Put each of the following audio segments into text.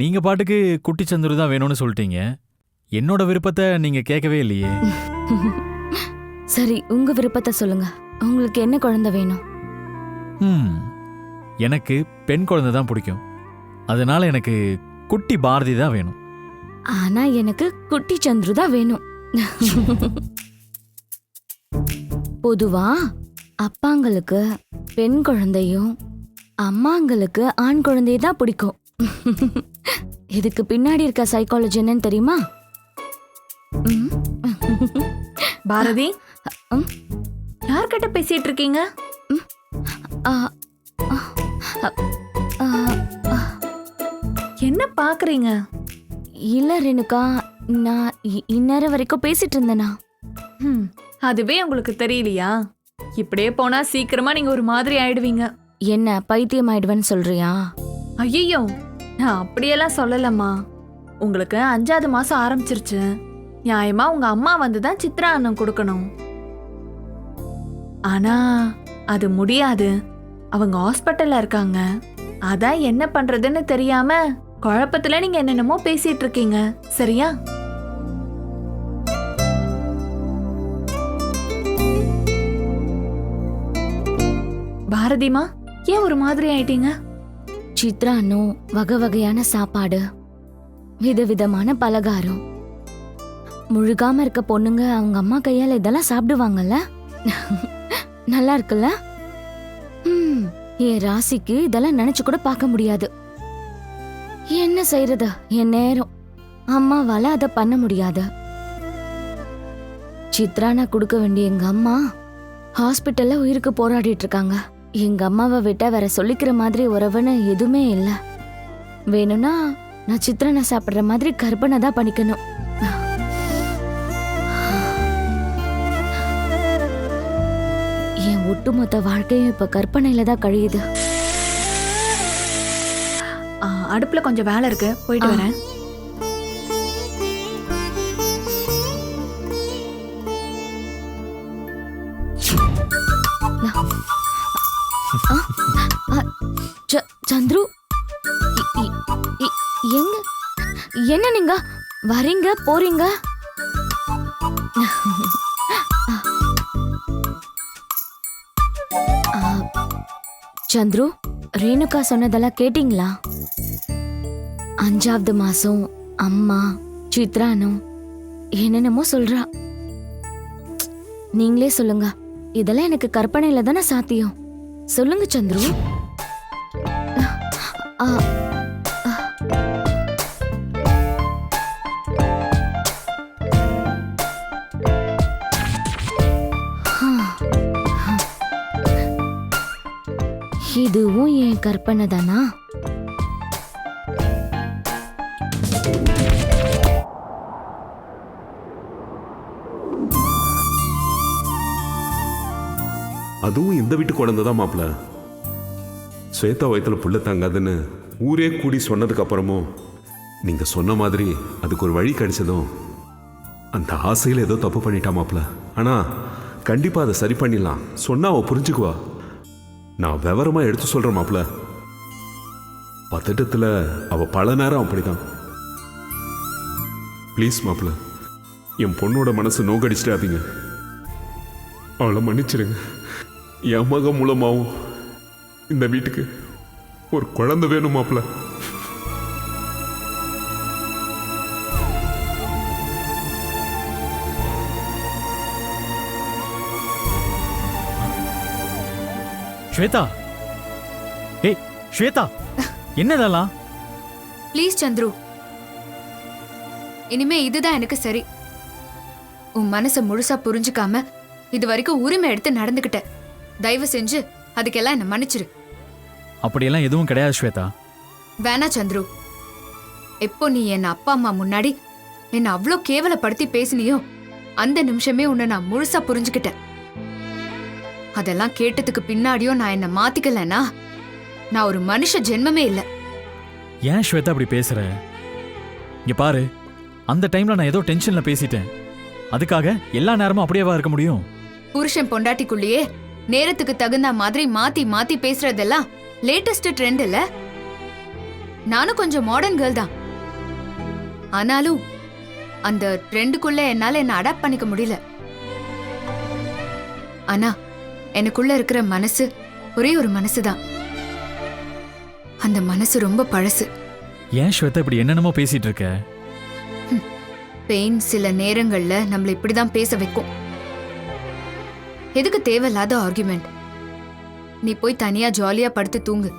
நீங்க பாட்டுக்கு குட்டி சந்துரு தான் வேணும்னு சொல்லிட்டீங்க. என்னோட விருப்பத்தை நீங்க கேட்கவே இல்லையே. சரி உங்க விருப்பத்தை சொல்லுங்க. உங்களுக்கு என்ன குழந்தை வேணும்? ம் எனக்கு பெண் குழந்தை தான் பிடிக்கும். அதனால எனக்கு குட்டி பாரதி தான் வேணும். ஆனா எனக்கு குட்டி சந்துரு தான் வேணும். பொதுவா அப்பாங்களுக்கு பெண் குழந்தையும் அம்மாங்களுக்கு ஆண் குழந்தைய தான் பிடிக்கும். இதுக்கு பின்னாடி இருக்க சைக்காலஜி என்னன்னு தெரியுமா? பாரதி? யார்கிட்ட பேசிட்டு இருக்கீங்க? என்ன பாக்குறீங்க? இல்ல ரேணுகா நான் இந்நேரம் வரைக்கும் பேசிட்டு இருந்தேனா? அதுவே உங்களுக்கு தெரியலையா? இப்படியே போனா சீக்கிரமா நீங்க ஒரு மாதிரி ஆயிடுவீங்க. என்ன பைத்தியம் ஆயிடுவேன்னு சொல்றியா? ஐயோ நான் அப்படியெல்லாம் சொல்லலம்மா. உங்களுக்கு அஞ்சாவது மாசம் ஆரம்பிச்சிருச்சு. நியாயமா உங்க அம்மா வந்து தான் சித்ரா அண்ணன் கொடுக்கணும். ஆனா அது முடியாது. அவங்க ஹாஸ்பிட்டல்ல இருக்காங்க. அதான் என்ன பண்றதுன்னு தெரியாம குழப்பத்துல நீங்க என்னென்னமோ பேசிட்டு இருக்கீங்க. சரியா? பாரதிமா ஏன் ஒரு மாதிரி ஆயிட்டீங்க? சித்ரானும் வகை வகையான சாப்பாடு. விதவிதமான பலகாரம். முழுகாம இருக்க பொண்ணுங்க அவங்க அம்மா கையால் இதெல்லாம் சாப்பிடுவாங்கல்ல? நல்லா இருக்குல்ல? ம், என் ராசிக்கு இதெல்லாம் நினைச்சு கூட பார்க்க முடியாது. என்ன செய்யறது என் நேரம். அம்மாவால அதை பண்ண முடியாது. சித்ரானா கொடுக்க வேண்டிய எங்க அம்மா ஹாஸ்பிட்டல்ல உயிருக்கு போராடிட்டு இருக்காங்க. எங்க அம்மாவை விட்டா வேற சொல்லிக்கிற மாதிரி உறவுன்னு எதுவுமே இல்ல. வேணும்னா நான் சித்திரனை சாப்பிடுற மாதிரி கற்பனை தான் பண்ணிக்கணும் என் ஒட்டுமொத்த வாழ்க்கையும் இப்ப கற்பனையில தான் கழியுது. அடுப்புல கொஞ்சம் வேலை இருக்கு. போயிட்டு. வரேன். சந்துரு எங்க என்ன நீங்க வரீங்க போறீங்க? ஆ, சந்துரு ரேணுகா சொன்னதெல்லாம் கேட்டீங்களா? அஞ்சாவது மாசம் அம்மா சித்ரானும் என்னென்னமோ சொல்றா. நீங்களே சொல்லுங்க இதெல்லாம் எனக்கு கற்பனையில தானே சாத்தியம். சொல்லுங்க சந்துரு. இதுவும் என் கற்பனை தானா? அதுவும் இந்த வீட்டு குழந்தை தான் மாப்பிள்ள ஸ்வேதா வயத்தில் புள்ள தங்காதுன்னு ஊரே கூடி சொன்னதுக்கு அப்புறமும் சொன்ன மாதிரி அதுக்கு ஒரு வழி கிடைச்சதும் அந்த ஆசையில் ஏதோ தப்பு பண்ணிட்டா மாப்பிள்ள ஆனால் கண்டிப்பாக அதை சரி பண்ணிடலாம். சொன்னா அவ புரிஞ்சுக்குவா. நான் விவரமாக எடுத்து சொல்கிறேன் மாப்பிள்ள பதட்டத்தில் அவள் பல நேரம் அப்படிதான் ப்ளீஸ் மாப்பிள்ள என் பொண்ணோட மனசு நோக்கடிச்சிடாதீங்க. அவளை மன்னிச்சிருங்க என் மகன் மூலமாவும் இந்த வீட்டுக்கு ஒரு குழந்தை வேணும் மாப்பிள்ள ஸ்வேதா. ஏய் ஸ்வேதா என்னதெல்லாம் ப்ளீஸ் சந்துரு. இனிமே இதுதான் எனக்கு சரி. உன் மனசை முழுசா புரிஞ்சுக்காம இது வரைக்கும் உரிமை எடுத்து நடந்துக்கிட்ட தயவு செஞ்சு அதுக்கெல்லாம் என்ன மன்னிச்சிரு. அப்படியெல்லாம் எதுவும் கிடையாது ஸ்வேதா. வேணா சந்துரு எப்போ நீ என் அப்பா அம்மா முன்னாடி என்ன அவ்வளோ கேவலப்படுத்தி பேசினியோ அந்த நிமிஷமே உன்னை நான் முழுசா புரிஞ்சுக்கிட்டேன். அதெல்லாம் கேட்டதுக்கு பின்னாடியும் நான் என்ன மாத்திக்கலனா நான் ஒரு மனுஷ ஜென்மமே இல்லை. ஏன் ஸ்வேதா அப்படி பேசுற? இங்க பாரு அந்த டைம்ல நான் ஏதோ டென்ஷன்ல பேசிட்டேன். அதுக்காக எல்லா நேரமும் அப்படியேவா இருக்க முடியும்? புருஷன் பொண்டாட்டிக்குள்ளேயே நேரத்துக்கு தகுந்த மாதிரி மாத்தி மாத்தி பேசுறதெல்லாம் லேட்டஸ்ட் ட்ரெண்ட் இல்ல. நானும் கொஞ்சம் மாடர்ன் கேர்ள் தான். ஆனாலும் அந்த ட்ரெண்டுக்குள்ள என்னால என்ன அடாப்ட் பண்ணிக்க முடியல. ஆனா எனக்குள்ள இருக்கிற மனசு ஒரே ஒரு மனசு தான். அந்த மனசு ரொம்ப பழசு. ஏன் ஸ்வேதா இப்படி என்னென்னமோ பேசிட்டு இருக்க? பெயின் சில நேரங்கள்ல நம்மள இப்படிதான் பேச வைக்கும். எதுக்கு தேவையில்லாத ஆர்குமெண்ட் நீ போய் தனியா ஜாலியா படுத்து தூங்கு.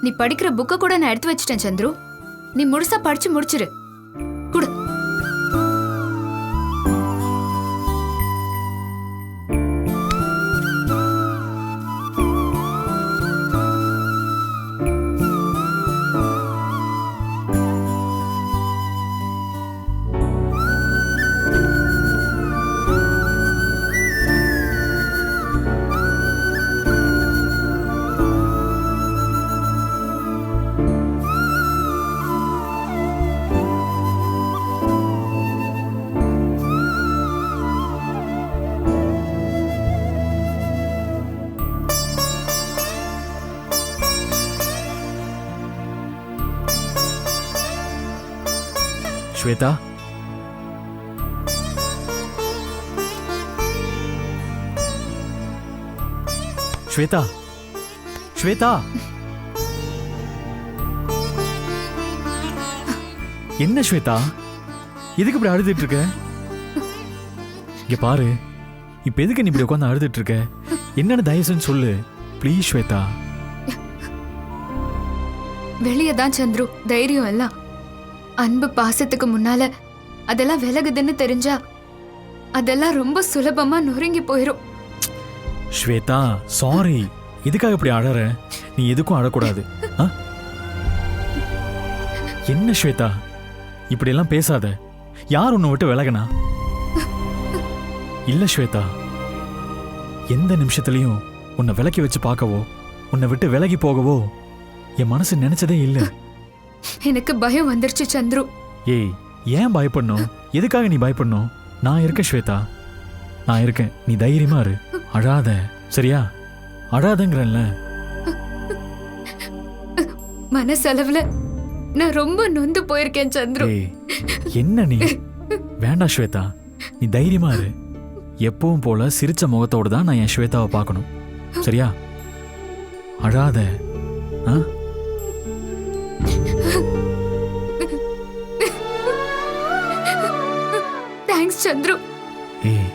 நீ படிக்கிற புக்கை கூட நான் எடுத்து வச்சிட்டேன் சந்துரு. நீ முழுசா படிச்சு முடிச்சிரு. ஸ்வேதா ஸ்வேதா? ஸ்வேதா? என்ன ஸ்வேதா? எதுக்கு இப்படி அழுதுட்டு இருக்க? இங்க பாரு. இப்ப எதுக்கு நீ இப்படி உட்காந்து அழுதுட்டு இருக்க? என்னன்னு தயவுசெஞ்சு சொல்லு. ப்ளீஸ் ஸ்வேதா. வெளியே தான் சந்துரு. தைரியம் எல்லாம். அன்பு பாசத்துக்கு முன்னால அதெல்லாம் விலகுதுன்னு தெரிஞ்சா அதெல்லாம் ரொம்ப சுலபமா நொறுங்கி போயிரும். ஸ்வேதா சாரி எதுக்காக இப்படி அழற? நீ எதுக்கும் அழக்கூடாது. என்ன ஸ்வேதா? இப்படி எல்லாம் பேசாத. யார் உன்னை விட்டு விலகனா? இல்ல ஸ்வேதா. எந்த நிமிஷத்துலயும் உன்னை விலக்கி வச்சு பார்க்கவோ உன்னை விட்டு விலகி போகவோ என் மனசு நினைச்சதே இல்ல. எனக்கு பயம் வந்துருச்சு சந்துரு. ஏய் ஏன் பயப்படணும்? எதுக்காக நீ பயப்படணும்? நான் இருக்கேன் ஸ்வேதா. நான் இருக்கேன். நீ தைரியமா இரு. அழாத. சரியா? அழாதங்கிறல்ல மனசளவுல நான் ரொம்ப நொந்து போயிருக்கேன் சந்துரு. ஏய் என்ன நீ? வேண்டாம் ஸ்வேதா. நீ தைரியமா இரு. எப்பவும் போல சிரிச்ச முகத்தோடு தான் நான் என் ஸ்வேதாவை பார்க்கணும். சரியா? அழாத. ஆ? தேங்க்ஸ் சந்துரு ஏய்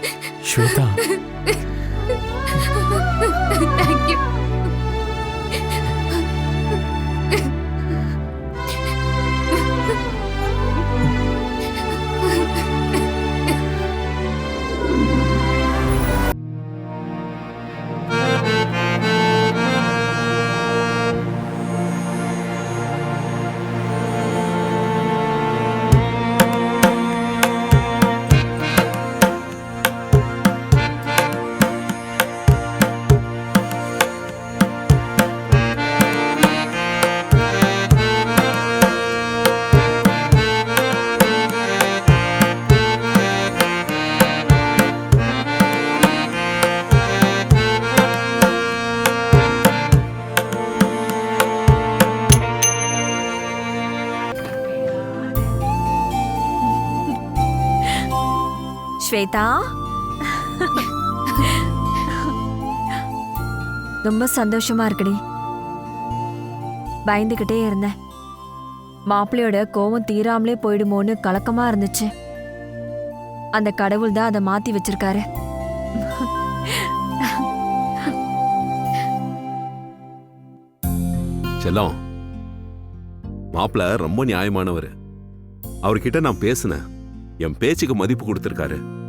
ஸ்வேதா? ரொம்ப சந்தோஷமா இருக்குடி. பயந்துகிட்டே இருந்தேன். மாப்பிள்ளையோட கோவம் தீராமலே போயிடுமோன்னு கலக்கமா இருந்துச்சு. அந்த கடவுள் தான் அதை மாத்தி வச்சிருக்காரு. செல்லம் மாப்பிள்ள ரொம்ப நியாயமானவர். அவர்கிட்ட நான் பேசினேன். என் பேச்சுக்கு மதிப்பு கொடுத்துருக்காரு.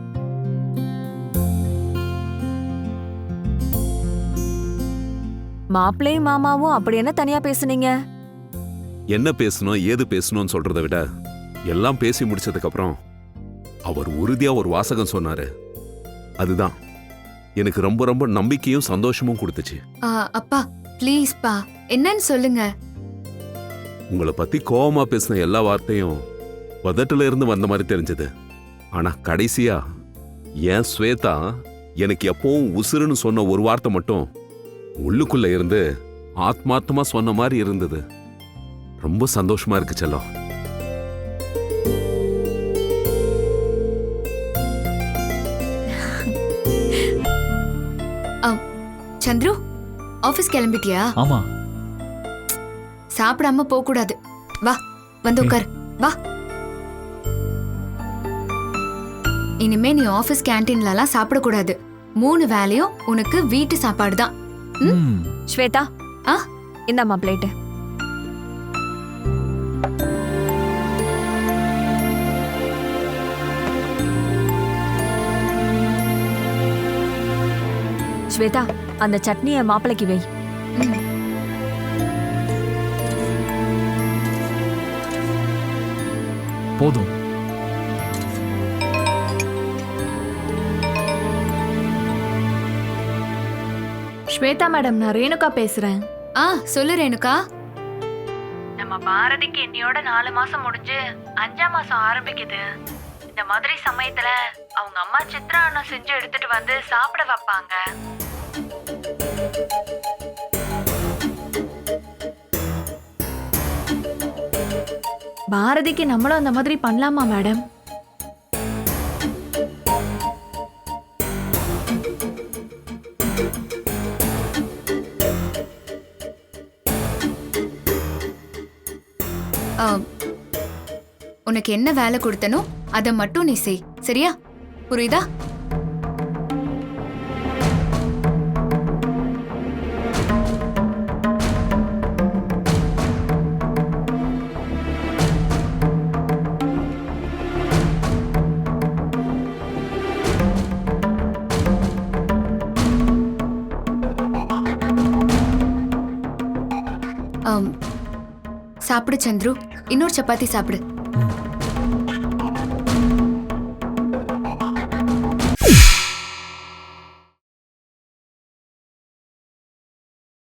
மாப்பிள்ளையும் மாமாவும் அப்படி என்ன தனியா பேசுனீங்க? என்ன பேசணும் ஏது பேசணும்னு சொல்றதை விட எல்லாம் பேசி முடிச்சதுக்கு அப்புறம் அவர் உறுதியா ஒரு வாசகம் சொன்னாரு. அதுதான். எனக்கு ரொம்ப ரொம்ப நம்பிக்கையும் சந்தோஷமும் கொடுத்துச்சு. ஆ, அப்பா ப்ளீஸ் பா என்னன்னு சொல்லுங்க. உங்களை பத்தி கோவமா பேசின எல்லா வார்த்தையும் பதட்டுல இருந்து வந்த மாதிரி தெரிஞ்சது. ஆனா கடைசியா ஏன் ஸ்வேதா எனக்கு எப்பவும் உசுருன்னு சொன்ன ஒரு வார்த்தை மட்டும் உள்ளுக்குள்ள இருந்து ஆத்மார்த்தமா சொன்ன மாதிரி இருந்தது. ரொம்ப சந்தோஷமா இருக்கு செல்லம் சந்துரு ஆபீஸ் கிளம்பிட்டியா? ஆமா. சாப்பிடாம போக கூடாது வா வந்து உட்காரு வா. இனிமே நீ ஆபீஸ் கேண்டீன்லலாம் சாப்பிடக்கூடாது. மூணு வேலையும் உனக்கு வீட்டு சாப்பாடு தான் ஸ்வேதா ஆ? இந்தாம்மா பிளேட்டு ஸ்வேதா அந்த சட்னியை மாப்பிளைக்கு வை. போதும் ஸ்வேதா மேடம் நான் ரேணுகா பேசுறேன். ஆ சொல்லு ரேணுகா. நம்ம பாரதிக்கு இன்னையோட நாலு மாசம் முடிஞ்சு அஞ்சாம் மாசம் ஆரம்பிக்குது. இந்த மாதிரி சமயத்துல அவங்க அம்மா சித்ரா அண்ணன் செஞ்சு எடுத்துட்டு வந்து சாப்பிட வைப்பாங்க. பாரதிக்கு நம்மளும் அந்த மாதிரி பண்ணலாமா மேடம்? உனக்கு என்ன வேலை கொடுத்தனோ அதை மட்டும் நீ செய் சரியா? புரியுதா? சாப்பிடு சந்துரு. இன்னொரு சப்பாத்தி சாப்பிடு.